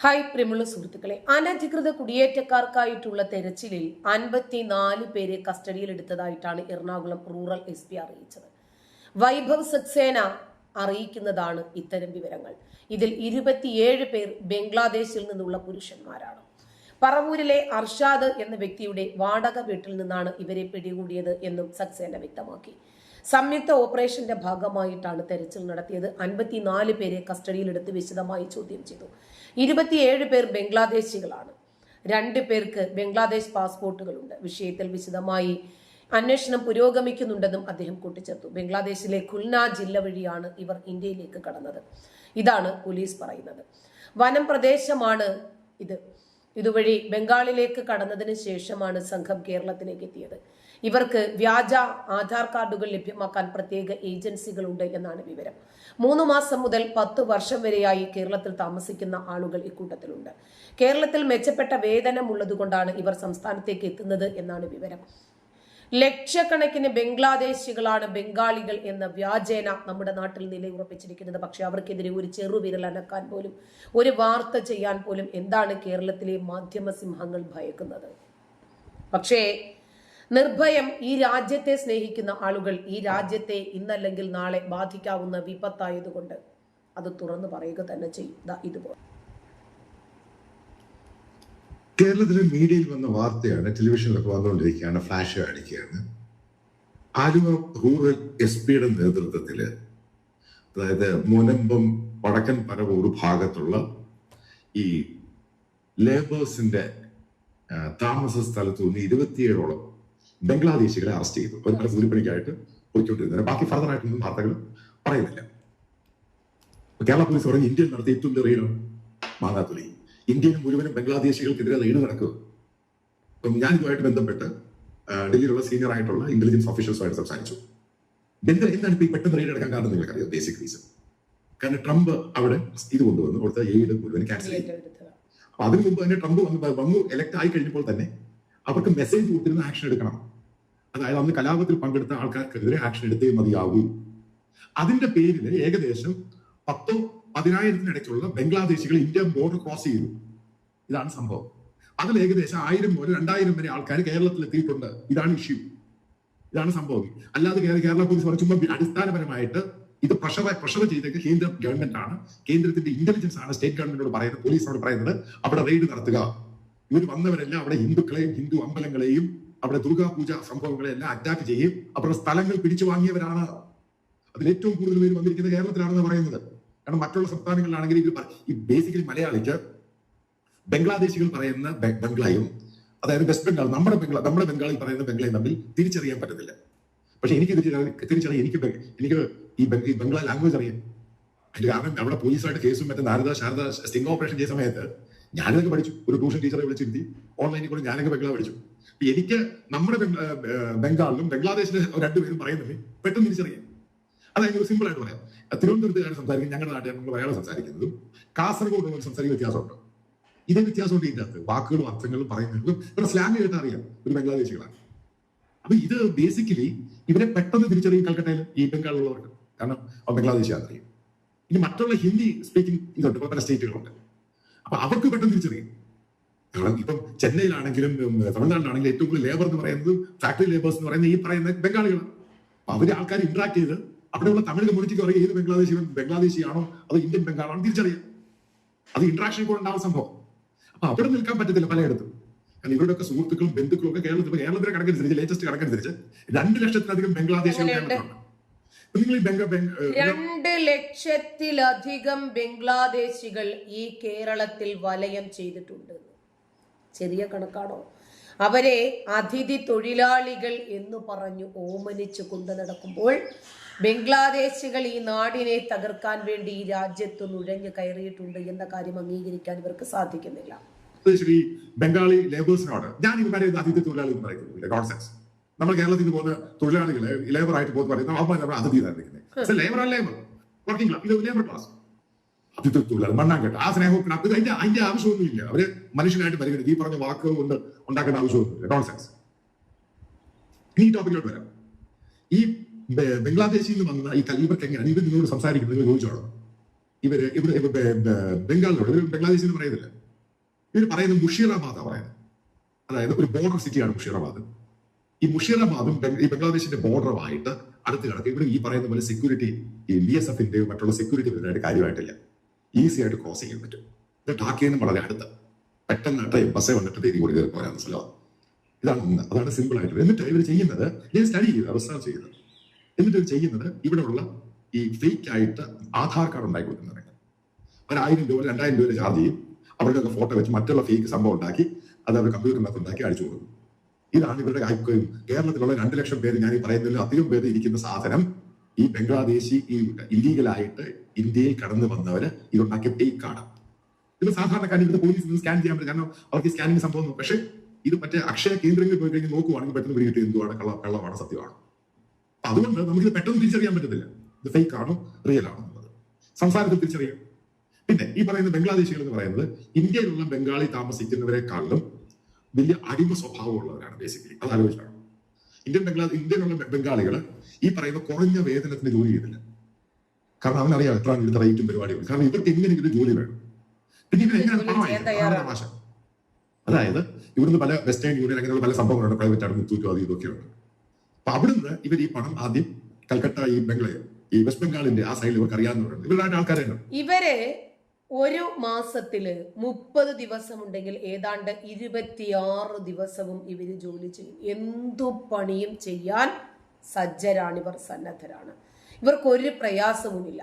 Hi പ്രിയമുള്ള സുഹൃത്തുക്കളെ അനധികൃത കുടിയേറ്റക്കാർക്കായിട്ടുള്ള തെരച്ചിലിൽ അൻപത്തിനാല് പേരെ കസ്റ്റഡിയിലെടുത്തതായിട്ടാണ് എറണാകുളം റൂറൽ എസ് പി അറിയിച്ചത്. വൈഭവ് സക്സേന അറിയിക്കുന്നതാണ് ഇത്തരം വിവരങ്ങൾ. ഇതിൽ ഇരുപത്തിയേഴ് പേർ ബംഗ്ലാദേശിൽ നിന്നുള്ള പുരുഷന്മാരാണ്. പറവൂരിലെ അർഷാദ് എന്ന വ്യക്തിയുടെ വാടക വീട്ടിൽ നിന്നാണ് ഇവരെ പിടികൂടിയത് എന്നും സക്സേന വ്യക്തമാക്കി. സംയുക്ത ഓപ്പറേഷന്റെ ഭാഗമായിട്ടാണ് തെരച്ചിൽ നടത്തിയത്. അൻപത്തിനാല് പേരെ കസ്റ്റഡിയിലെടുത്ത് വിശദമായി ചോദ്യം ചെയ്തു. ഇരുപത്തിയേഴ് പേർ ബംഗ്ലാദേശികളാണ്. രണ്ട് പേർക്ക് ബംഗ്ലാദേശ് പാസ്പോർട്ടുകളുണ്ട്. വിഷയത്തിൽ വിശദമായി അന്വേഷണം പുരോഗമിക്കുന്നുണ്ടെന്നും അദ്ദേഹം കൂട്ടിച്ചേർത്തു. ബംഗ്ലാദേശിലെ ഖുൽന ജില്ല വഴിയാണ് ഇവർ ഇന്ത്യയിലേക്ക് കടന്നത്. ഇതാണ് പോലീസ് പറയുന്നത്. വനം പ്രദേശമാണ് ഇത്. ഇതുവഴി ബംഗാളിലേക്ക് കടന്നതിന് ശേഷമാണ് സംഘം കേരളത്തിലേക്ക് എത്തിയത്. ഇവർക്ക് വ്യാജ ആധാർ കാർഡുകൾ ലഭ്യമാക്കാൻ പ്രത്യേക ഏജൻസികളുണ്ട് എന്നാണ് വിവരം. മൂന്ന് മാസം മുതൽ പത്ത് വർഷം വരെയായി കേരളത്തിൽ താമസിക്കുന്ന ആളുകൾ ഇക്കൂട്ടത്തിലുണ്ട്. കേരളത്തിൽ മെച്ചപ്പെട്ട വേതനമുള്ളതുകൊണ്ടാണ് ഇവർ സംസ്ഥാനത്തേക്ക് എത്തുന്നത് എന്നാണ് വിവരം. ലക്ഷക്കണക്കിന് ബംഗ്ലാദേശികളാണ് ബംഗാളികൾ എന്ന വ്യാജേന നമ്മുടെ നാട്ടിൽ നിലയുറപ്പിച്ചിരിക്കുന്നത്. പക്ഷെ അവർക്കെതിരെ ഒരു ചെറുവിരൽ അനക്കാൻ പോലും ഒരു വാർത്ത ചെയ്യാൻ പോലും എന്താണ് കേരളത്തിലെ മാധ്യമ സിംഹങ്ങൾ ഭയക്കുന്നത്? പക്ഷേ നിർഭയം ഈ രാജ്യത്തെ സ്നേഹിക്കുന്ന ആളുകൾ ഈ രാജ്യത്തെ ഇന്നല്ലെങ്കിൽ നാളെ ബാധിക്കാവുന്ന വിപത്തായതുകൊണ്ട് അത് തുറന്നു പറയുക തന്നെ ചെയ്യും. ദാ ഇതുപോലെ. കേരളത്തിലെ മീഡിയയിൽ വന്ന വാർത്തയാണ് ടെലിവിഷനിലൊക്കെ വന്നുകൊണ്ടിരിക്കുകയാണ് ഫ്ലാഷ് കാണിക്കുകയാണ്. ആലുവ റൂറൽ എസ് പിയുടെ നേതൃത്വത്തിൽ അതായത് മുനമ്പം വടക്കൻ പരവൂർ ഭാഗത്തുള്ള ഈ ലേബേഴ്സിന്റെ താമസ സ്ഥലത്ത് നിന്ന് ഇരുപത്തിയേഴോളം ബംഗ്ലാദേശികളെ അറസ്റ്റ് ചെയ്തു. ഒരു കൂലിപ്പണിക്കായിട്ട് പോയിക്കൊണ്ടിരുന്നത്. ബാക്കി ഫർദർ ആയിട്ടൊന്നും വാർത്തകൾ പറയുന്നില്ല. കേരള പോലീസ് പറഞ്ഞു ഇന്ത്യയിൽ നടത്തിയ ഏറ്റവും വലിയ റെയ്ഡാണ് മാങ്ങാത്തുലി ഇന്ത്യയിൽ മുഴുവനും ബംഗ്ലാദേശികൾക്കെതിരെ റെയ്ഡ് നടക്കുക. അപ്പം ഞാൻ ഇതുമായിട്ട് ബന്ധപ്പെട്ട് ഡൽഹിയിലുള്ള സീനിയർ ആയിട്ടുള്ള ഇന്റലിജൻസ് ഓഫീഷ്യൽസുമായിട്ട് സംസാരിച്ചു. എന്താ എന്താണ് ഇപ്പൊ ഈ പെട്ടെന്ന് റെയ്ഡ് എടുക്കാൻ കാരണം നിങ്ങൾക്കറിയാം? ബേസിക് റീസൺ കാരണം ട്രംപ് അവിടെ ഇത് കൊണ്ടുവന്നു. അവിടുത്തെ എയ്ഡ് മുഴുവൻ ക്യാൻസൽ ചെയ്തു. അപ്പൊ അതിനു മുമ്പ് തന്നെ ട്രംപ് വന്ന് വന്നു എലക്ട് ആയി കഴിഞ്ഞപ്പോൾ തന്നെ അവർക്ക് മെസ്സേജ് കൊടുത്തിരുന്ന ആക്ഷൻ എടുക്കണം. അതായത് അന്ന് കലാപത്തിൽ പങ്കെടുത്ത ആൾക്കാർക്കെതിരെ ആക്ഷൻ എടുത്തേ മതിയാവൂ. അതിന്റെ പേരിൽ ഏകദേശം പത്തോ പതിനായിരത്തിനിടയ്ക്കുള്ള ബംഗ്ലാദേശികൾ ഇന്ത്യ ബോർഡർ ക്രോസ് ചെയ്തു. ഇതാണ് സംഭവം. അതിൽ ഏകദേശം ആയിരം മുതൽ രണ്ടായിരം വരെ ആൾക്കാർ കേരളത്തിൽ എത്തിയിട്ടുണ്ട് ഇതാണ് ഇഷ്യൂ ഇതാണ് സംഭവം. അല്ലാതെ കേരള പോലീസ് പറഞ്ഞു അടിസ്ഥാനപരമായിട്ട് ഇത് പ്രഷവ പ്രഷവ ചെയ്ത കേന്ദ്ര ഗവൺമെന്റ് ആണ്. കേന്ദ്രത്തിന്റെ ഇന്റലിജൻസ് ആണ് സ്റ്റേറ്റ് ഗവൺമെന്റിനോട് പറയുന്നത് പോലീസിനോട് പറയുന്നത്. അവിടെ റെയ്ഡ് നടത്തുക. ഇവർ വന്നവരെല്ലാം അവിടെ ഹിന്ദുക്കളെയും ഹിന്ദു അമ്പലങ്ങളെയും അവിടെ ദുർഗാ പൂജ സംഭവങ്ങളെ എല്ലാം അറ്റാക്ക് ചെയ്യും. അവരുടെ സ്ഥലങ്ങൾ പിടിച്ചു വാങ്ങിയവരാണ്. അതിൽ ഏറ്റവും കൂടുതൽ പേര് വന്നിരിക്കുന്നത് കേരളത്തിലാണെന്ന് പറയുന്നത്. കാരണം മറ്റുള്ള സംസ്ഥാനങ്ങളിലാണെങ്കിൽ ഇവർ ഈ ബേസിക്കലി മലയാളിക്ക് ബംഗ്ലാദേശികൾ പറയുന്ന ബംഗ്ലായും അതായത് വെസ്റ്റ് ബംഗാൾ നമ്മുടെ ബംഗ്ലാ നമ്മുടെ ബംഗാളിൽ പറയുന്ന ബംഗ്ലായും തമ്മിൽ തിരിച്ചറിയാൻ പറ്റത്തില്ല. പക്ഷെ എനിക്ക് തിരിച്ചറിയാം എനിക്ക് എനിക്ക് ഈ ബംഗ്ലാ ലാംഗ്വേജ് അറിയാം. അതിന്റെ കാരണം അവിടെ പോലീസായിട്ട് കേസും മറ്റേ നാരദ ശാരദ സ്റ്റിംഗ് ഓപ്പറേഷൻ ചെയ്ത സമയത്ത് ഞാനിതൊക്കെ പഠിച്ചു. ഒരു ട്യൂഷൻ ടീച്ചറെ വിളിച്ചിരുത്തി. ഓൺലൈനിൽ കൂടെ ഞാനൊക്കെ ബംഗ്ലാ പഠിച്ചു. എനിക്ക് നമ്മുടെ ബംഗാളിലും ബംഗ്ലാദേശിലെ രണ്ടുപേരും പറയുന്നത് പെട്ടെന്ന് തിരിച്ചറിയാം അതായത് ഒരു സിമ്പിൾ ആയിട്ട് പറയാം. തിരുവനന്തപുരത്തുകാർ സംസാരിക്കും ഞങ്ങളുടെ നാട്ടിൽ നമ്മൾ മലയാളം സംസാരിക്കുന്നതും കാസർഗോഡ് സംസാരിക്കുന്ന വ്യത്യാസമുണ്ട്. ഇതേ വ്യത്യാസമുണ്ട് ഇതിന്റെ അകത്ത്. വാക്കുകളും അർത്ഥങ്ങളും പറയുന്നതും ഇവിടെ സ്ലാങ് കേട്ടാൽ അറിയാം. ഒരു ബംഗ്ലാദേശികളാണ്. അപ്പൊ ഇത് ബേസിക്കലി ഇവരെ പെട്ടെന്ന് തിരിച്ചറിയും കൽക്കട്ടയിൽ ഈ ബംഗാളിലുള്ളവർക്ക്. കാരണം ബംഗ്ലാദേശിയാണെന്ന് അറിയും ഇനി മറ്റുള്ള ഹിന്ദി സ്പീക്കിംഗ് ഇതുണ്ട്. പല സ്റ്റേറ്റുകളുണ്ട് അപ്പൊ അവർക്ക് പെട്ടെന്ന് തിരിച്ചറിയും. കാരണം ഇപ്പം ചെന്നൈയിലാണെങ്കിലും തമിഴ്നാട്ടിലാണെങ്കിലും ഏറ്റവും കൂടുതൽ ലേബർ എന്ന് പറയുന്നത് ഫാക്ടറി ലേബേഴ്സ് എന്ന് പറയുന്നത് ഈ പറയുന്ന ബംഗാളികളാണ്. അപ്പൊ അവർ ആൾക്കാർ ഇന്ററാക്ട് ചെയ്ത് അവിടെയുള്ള തമിഴ് കമ്മ്യൂണിറ്റിക്ക് പറയും ഏത് ബംഗ്ലാദേശി ബംഗ്ലാദേശിയാണോ അത് ഇന്ത്യൻ ബംഗാളാണോ തിരിച്ചറിയാം. അത് ഇന്ററാക്ഷൻ കൂടെ ഉണ്ടാവുന്ന സംഭവം. അപ്പൊ അവിടെ നിൽക്കാൻ പറ്റത്തില്ല പലയിടത്തും. കാരണം ഇവരുടെയൊക്കെ സുഹൃത്തുക്കളും ബന്ധുക്കളും ഒക്കെ കേരളത്തിൽ കേരളത്തിലെ കണക്കനുസരിച്ച് ലേറ്റസ്റ്റ് കണക്കനുസരിച്ച് രണ്ട് ലക്ഷത്തിലധികം ബംഗ്ലാദേശികൾ. കേരളത്തിലുണ്ട്. രണ്ട് ലക്ഷത്തിലധികം ബംഗ്ലാദേശികൾ ഈ കേരളത്തിൽ വലയം ചെയ്തിട്ടുണ്ട്. ചെറിയ കണക്കാണോ? അവരെ അതിഥി തൊഴിലാളികൾ എന്ന് പറഞ്ഞു ഓമനിച്ചു കൊണ്ടു നടക്കുമ്പോൾ ബംഗ്ലാദേശികൾ ഈ നാടിനെ തകർക്കാൻ വേണ്ടി ഈ രാജ്യത്ത് നുഴഞ്ഞു കയറിയിട്ടുണ്ട് എന്ന കാര്യം അംഗീകരിക്കാൻ ഇവർക്ക് സാധിക്കുന്നില്ല. ശ്രീ ബംഗാളി ലേബേഴ്സിനോട് ഞാൻ ഇവരെ അതിഥി തൊഴിലാളി എന്ന് പറയുന്നില്ല. നമ്മൾ കേരളത്തിൽ പോകുന്ന തൊഴിലാളികളെ ലേബർ ആയിട്ട് പോകുന്ന പറയുന്നത് അവന്മാർ നമ്മൾ അതിഥി ആയിരിക്കുന്നത് ലേബർ ആ ലേബർ വർക്കിംഗ് ക്ലാസ് ഇത് ലേബർ ക്ലാസ് അതിഥി തൊഴിലാളി മണ്ണാൻ കേട്ടോ ആ സ്നേഹം അത് അതിന്റെ അതിന്റെ ആവശ്യമൊന്നുമില്ല. അവർ മനുഷ്യനായിട്ട് പരിഗണിക്കും. ഈ പറഞ്ഞ വാക്കുകൾ കൊണ്ട് ഉണ്ടാക്കേണ്ട ആവശ്യമൊന്നുമില്ല. നോൺസെൻസ് സെൻസ് ഈ ടോപ്പിക്കിലോട്ട് വരാം. ഈ ബംഗ്ലാദേശിൽ നിന്ന് വന്ന ഈ ഇവർക്ക് എങ്ങനെയാണ്? ഇവർ നിങ്ങളോട് സംസാരിക്കുന്നത് നിങ്ങൾ ചോദിച്ചോളൂ. ഇവർ ഇവിടെ ഇവ ബെ- ബെ- ബംഗാളിലോട് ഇവർ ബംഗ്ലാദേശിൽ നിന്ന് പറയുന്നില്ല. ഇവർ പറയുന്നത് മുഷീറാബാദാണ് പറയുന്നത്. അതായത് ഒരു ബോർഡർ സിറ്റിയാണ് മുഷീറാബാദ് ഈ മുഷീറാബാദും ഭാഗം ഈ ബംഗ്ലാദേശിന്റെ ബോർഡറുമായിട്ട് അടുത്ത് കിടക്കും. ഇവിടെ ഈ പറയുന്ന പോലെ സെക്യൂരിറ്റി ഈ ബി എസ് എഫിന്റെയോ മറ്റുള്ള സെക്യൂരിറ്റി വരുന്നതായിട്ട് കാര്യമായിട്ടില്ല. ഈസി ആയിട്ട് ക്രോസ് ചെയ്യാൻ പറ്റും. ഇത് നിന്ന് വളരെ അടുത്ത്. പെട്ടെന്ന് ബസ്സേ വന്നിട്ട് തിരികെ കൂടി കയറി സ്ഥലം ഇതാണ് ഒന്ന്. അതാണ് സിമ്പിൾ ആയിട്ട് എന്നിട്ട് ഇവർ ചെയ്യുന്നത് ഞാൻ സ്റ്റഡി ചെയ്ത് റിസർച്ച് ചെയ്തത് എന്നിട്ട് ഇവർ ചെയ്യുന്നത് ഇവിടെയുള്ള ഈ ഫേക്ക് ആയിട്ട് ആധാർ കാർഡ് ഉണ്ടാക്കി കൊടുക്കുന്നുണ്ട് ഒരായിരം രൂപ രണ്ടായിരം രൂപ ചാർജ് ചെയ്യും. അവരുടെയൊക്കെ ഫോട്ടോ വെച്ച് മറ്റുള്ള ഫേക്ക് സംഭവം ഉണ്ടാക്കി അത് അവർ കമ്പ്യൂട്ടറിനകത്ത് ഉണ്ടാക്കി അടിച്ചു കൊടുക്കും. ഇതാണ് ഇവരുടെ കേരളത്തിലുള്ള രണ്ട് ലക്ഷം പേര് ഞാൻ ഈ പറയുന്നതിൽ അധികം പേര് ഇരിക്കുന്ന സാധനം ഈ ബംഗ്ലാദേശി ഈ ഇല്ലീഗലായിട്ട് ഇന്ത്യയിൽ കടന്നു വന്നവര് ഇതുണ്ടാക്കിയ ടേക്കാണ് ഇത് സാധാരണക്കാരൻ ഇവിടുത്തെ പോലീസ് സ്കാൻ ചെയ്യാൻ പറ്റും. കാരണം അവർക്ക് സ്കാനിങ് സംഭവം പക്ഷേ ഇത് മറ്റേ അക്ഷയ കേന്ദ്രങ്ങളിൽ പോയി കഴിഞ്ഞ് നോക്കുവാണെങ്കിൽ പെട്ടെന്ന് പിടികിട്ടി എന്തുവാണ്? കള്ള കള്ളമാണ് സത്യമാണ്. അതുകൊണ്ട് നമുക്കിത് പെട്ടെന്ന് തിരിച്ചറിയാൻ പറ്റത്തില്ല. ഇത് ഫേക്ക് ആണോ? റിയൽ ആണോ സംസാരത്തിൽ തിരിച്ചറിയാം. പിന്നെ ഈ പറയുന്ന ബംഗ്ലാദേശികൾ എന്ന് പറയുന്നത് ഇന്ത്യയിലുള്ള ബംഗാളി താമസിക്കുന്നവരെക്കാളും വലിയ അടിമ സ്വഭാവമുള്ളവരാണ് ബേസിക്കലി അത് ആലോചിച്ചാണ് ഇന്ത്യൻ ബംഗ്ലാ ഇന്ത്യയിലുള്ള ബംഗാളികൾ ഈ പറയുന്ന കുറഞ്ഞ വേതനത്തിന് ജോലി ചെയ്തില്ല കാരണം അവനറിയാം എത്ര ഇവിടുത്തെ റേറ്റും പരിപാടിയും. കാരണം ഇവർക്ക് എങ്ങനെയെങ്കിലും ജോലി വേണം. പിന്നെ ഇവർ എങ്ങനെയാണ് ഭാഷ. അതായത് ഇവിടുന്ന് പല വെസ്റ്റേൺ യൂണിയൻ അങ്ങനെയുള്ള പല സംഭവങ്ങളുണ്ട് പ്രൈവറ്റ് ആണ് മുത്തൂറ്റും അത് ഇതൊക്കെ ഉണ്ട് അപ്പൊ അവിടുന്ന് ഇവർ ഈ പണം ആദ്യം കൽക്കട്ട ഈ ബംഗ്ലയോ ഈ വെസ്റ്റ് ബംഗാളിന്റെ ആ സൈഡിൽ ഇവർക്ക് അറിയാവുന്നവരുണ്ട്. ഇവരുടെ ആൾക്കാരെ ഇവർ ഒരു മാസത്തിൽ മുപ്പത് ദിവസമുണ്ടെങ്കിൽ ഏതാണ്ട് ഇരുപത്തിയാറ് ദിവസവും ഇവർ ജോലി ചെയ്യും. എന്തു പണിയും ചെയ്യാൻ സജ്ജരാണ് ഇവർ സന്നദ്ധരാണ്. ഇവർക്ക് ഒരു പ്രയാസവുമില്ല.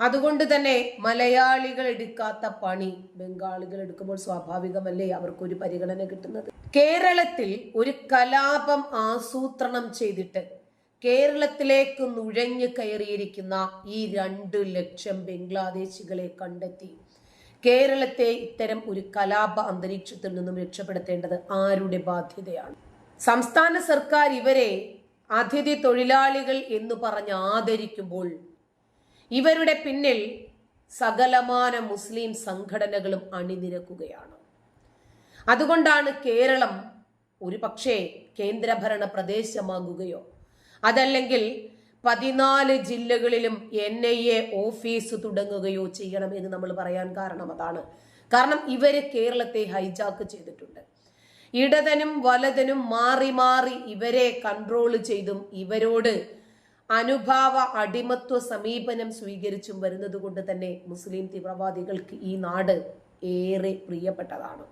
അതുകൊണ്ട് തന്നെ മലയാളികൾ എടുക്കാത്ത പണി ബംഗാളികൾ എടുക്കുമ്പോൾ സ്വാഭാവികമല്ലേ അവർക്കൊരു പരിഗണന കിട്ടുന്നത്? കേരളത്തിൽ ഒരു കലാപം ആസൂത്രണം ചെയ്തിട്ട് കേരളത്തിലേക്ക് നുഴഞ്ഞു കയറിയിരിക്കുന്ന ഈ രണ്ട് ലക്ഷം ബംഗ്ലാദേശികളെ കണ്ടെത്തി കേരളത്തെ ഇത്തരം ഒരു കലാപ അന്തരീക്ഷത്തിൽ നിന്നും രക്ഷപ്പെടുത്തേണ്ടത് ആരുടെ ബാധ്യതയാണ്? സംസ്ഥാന സർക്കാർ ഇവരെ അതിഥി തൊഴിലാളികൾ എന്ന് പറഞ്ഞ് ആദരിക്കുമ്പോൾ ഇവരുടെ പിന്നിൽ സകലമാന മുസ്ലിം സംഘടനകളും അണിനിരക്കുകയാണ്. അതുകൊണ്ടാണ് കേരളം ഒരു പക്ഷേ കേന്ദ്രഭരണ പ്രദേശമാകുകയോ അതല്ലെങ്കിൽ പതിനാല് ജില്ലകളിലും എൻ ഐ എ ഓഫീസ് തുടങ്ങുകയോ ചെയ്യണം എന്ന് നമ്മൾ പറയാൻ കാരണം അതാണ്. കാരണം ഇവർ കേരളത്തെ ഹൈജാക്ക് ചെയ്തിട്ടുണ്ട്. ഇടതനും വലതനും മാറി മാറി ഇവരെ കൺട്രോൾ ചെയ്തും ഇവരോട് അനുഭാവ അടിമത്വ സമീപനം സ്വീകരിച്ചും വരുന്നത് കൊണ്ട് തന്നെ മുസ്ലിം തീവ്രവാദികൾക്ക് ഈ നാട് ഏറെ പ്രിയപ്പെട്ടതാണ്.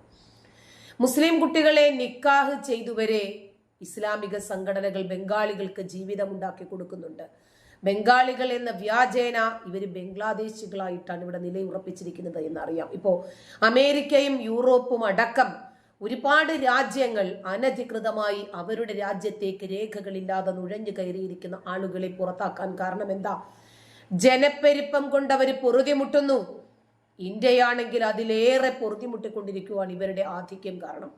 മുസ്ലിം കുട്ടികളെ നിക്കാഹ് ചെയ്തുവരെ ഇസ്ലാമിക സംഘടനകൾ ബംഗാളികൾക്ക് ജീവിതം ഉണ്ടാക്കി കൊടുക്കുന്നുണ്ട്. ബംഗാളികൾ എന്ന വ്യാജേന ഇവർ ബംഗ്ലാദേശികളായിട്ടാണ് ഇവിടെ നിലയുറപ്പിച്ചിരിക്കുന്നത് എന്നറിയാം. ഇപ്പോൾ അമേരിക്കയും യൂറോപ്പും അടക്കം ഒരുപാട് രാജ്യങ്ങൾ അനധികൃതമായി അവരുടെ രാജ്യത്തേക്ക് രേഖകളില്ലാതെ നുഴഞ്ഞു കയറിയിരിക്കുന്ന ആളുകളെ പുറത്താക്കാൻ കാരണം എന്താ? ജനപ്പെരുപ്പം കൊണ്ട് അവർ പൊറുതിമുട്ടുന്നു ഇന്ത്യയാണെങ്കിൽ അതിലേറെ പൊറുതിമുട്ടിക്കൊണ്ടിരിക്കുവാണ് ഇവരുടെ ആധിക്യം കാരണം.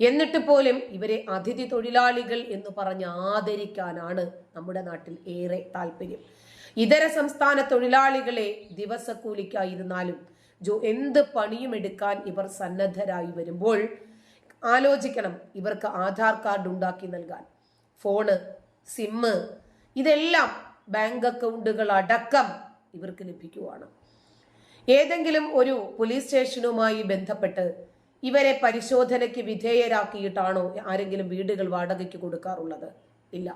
എന്നിട്ട് പോലും ഇവരെ അതിഥി തൊഴിലാളികൾ എന്ന് പറഞ്ഞ് ആദരിക്കാനാണ് നമ്മുടെ നാട്ടിൽ ഏറെ താല്പര്യം. ഇതര സംസ്ഥാന തൊഴിലാളികളെ ദിവസക്കൂലിക്കായിരുന്നാലും ജോ എന്ത് പണിയും എടുക്കാൻ ഇവർ സന്നദ്ധരായി വരുമ്പോൾ ആലോചിക്കണം ഇവർക്ക് ആധാർ കാർഡ് ഉണ്ടാക്കി നൽകാൻ. ഫോണ് സിമ്മ് ഇതെല്ലാം ബാങ്ക് അക്കൗണ്ടുകൾ അടക്കം ഇവർക്ക് ലഭിക്കുവാണ്. ഏതെങ്കിലും ഒരു പോലീസ് സ്റ്റേഷനുമായി ബന്ധപ്പെട്ട് ഇവരെ പരിശോധനയ്ക്ക് വിധേയരാക്കിയിട്ടാണോ ആരെങ്കിലും വീടുകൾ വാടകയ്ക്ക് കൊടുക്കാറുള്ളത്? ഇല്ല.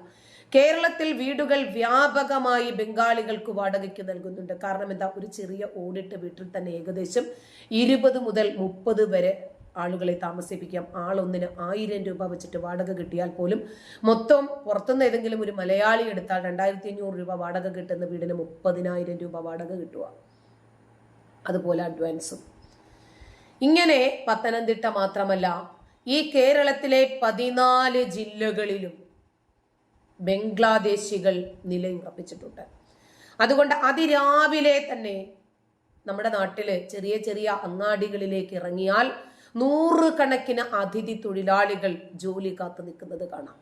കേരളത്തിൽ വീടുകൾ വ്യാപകമായി ബംഗാളികൾക്ക് വാടകയ്ക്ക് നൽകുന്നുണ്ട്. കാരണം എന്താ? ഒരു ചെറിയ ഓടിട്ട് വീട്ടിൽ തന്നെ ഏകദേശം ഇരുപത് മുതൽ മുപ്പത് വരെ ആളുകളെ താമസിപ്പിക്കാം. ആളൊന്നിന് ആയിരം രൂപ വെച്ചിട്ട് വാടക കിട്ടിയാൽ പോലും മൊത്തം പുറത്തുനിന്ന് ഏതെങ്കിലും ഒരു മലയാളി എടുത്താൽ രണ്ടായിരത്തി അഞ്ഞൂറ് രൂപ വാടക കിട്ടുന്ന വീടിന് മുപ്പതിനായിരം രൂപ വാടക കിട്ടുക. അതുപോലെ അഡ്വാൻസും. ഇങ്ങനെ പത്തനംതിട്ട മാത്രമല്ല ഈ കേരളത്തിലെ പതിനാല് ജില്ലകളിലും ബംഗ്ലാദേശികൾ നിലയുറപ്പിച്ചിട്ടുണ്ട്. അതുകൊണ്ട് അതിരാവിലെ തന്നെ നമ്മുടെ നാട്ടിൽ ചെറിയ ചെറിയ അങ്ങാടികളിലേക്ക് ഇറങ്ങിയാൽ നൂറുകണക്കിന് അതിഥി തൊഴിലാളികൾ ജോലി കാത്തു നിൽക്കുന്നത് കാണാം.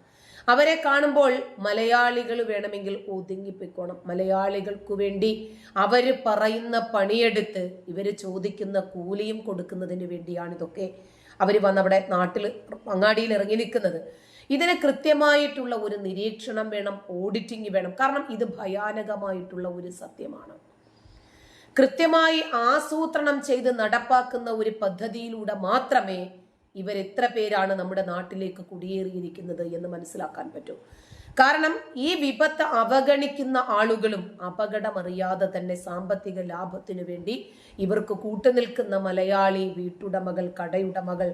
അവരെ കാണുമ്പോൾ മലയാളികൾ വേണമെങ്കിൽ ഒതുങ്ങിപ്പിക്കോണം. മലയാളികൾക്ക് വേണ്ടി അവർ പറയുന്ന പണിയെടുത്ത് ഇവർ ചോദിക്കുന്ന കൂലിയും കൊടുക്കുന്നതിന് വേണ്ടിയാണ് ഇതൊക്കെ അവർ വന്ന് അവിടെ നാട്ടിൽ അങ്ങാടിയിൽ ഇറങ്ങി നിൽക്കുന്നത്. ഇതിന് കൃത്യമായിട്ടുള്ള ഒരു നിരീക്ഷണം വേണം ഓഡിറ്റിംഗ് വേണം. കാരണം ഇത് ഭയാനകമായിട്ടുള്ള ഒരു സത്യമാണ്. കൃത്യമായി ആസൂത്രണം ചെയ്ത് നടപ്പാക്കുന്ന ഒരു പദ്ധതിയിലൂടെ മാത്രമേ ഇവർ എത്ര പേരാണ് നമ്മുടെ നാട്ടിലേക്ക് കുടിയേറിയിരിക്കുന്നത് എന്ന് മനസ്സിലാക്കാൻ പറ്റും. കാരണം ഈ വിപത്ത് അവഗണിക്കുന്ന ആളുകളും അപകടമറിയാതെ തന്നെ സാമ്പത്തിക ലാഭത്തിനു വേണ്ടി ഇവർക്ക് കൂട്ടുനിൽക്കുന്ന മലയാളി വീട്ടുടമകൾ കടയുടമകൾ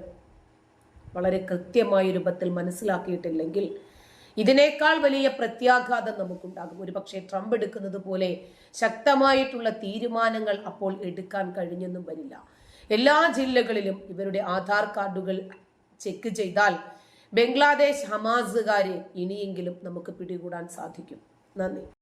വളരെ കൃത്യമായ രൂപത്തിൽ മനസ്സിലാക്കിയിട്ടില്ലെങ്കിൽ ഇതിനേക്കാൾ വലിയ പ്രത്യാഘാതം നമുക്കുണ്ടാകും. ഒരുപക്ഷെ ട്രംപ് എടുക്കുന്നത് പോലെ ശക്തമായിട്ടുള്ള തീരുമാനങ്ങൾ അപ്പോൾ എടുക്കാൻ കഴിഞ്ഞെന്നും വരില്ല. എല്ലാ ജില്ലകളിലും ഇവരുടെ ആധാർ കാർഡുകൾ ചെക്ക് ചെയ്താൽ ബംഗ്ലാദേശ് ഹമാസുകാരെ ഇനിയെങ്കിലും നമുക്ക് പിടികൂടാൻ സാധിക്കും. നന്ദി.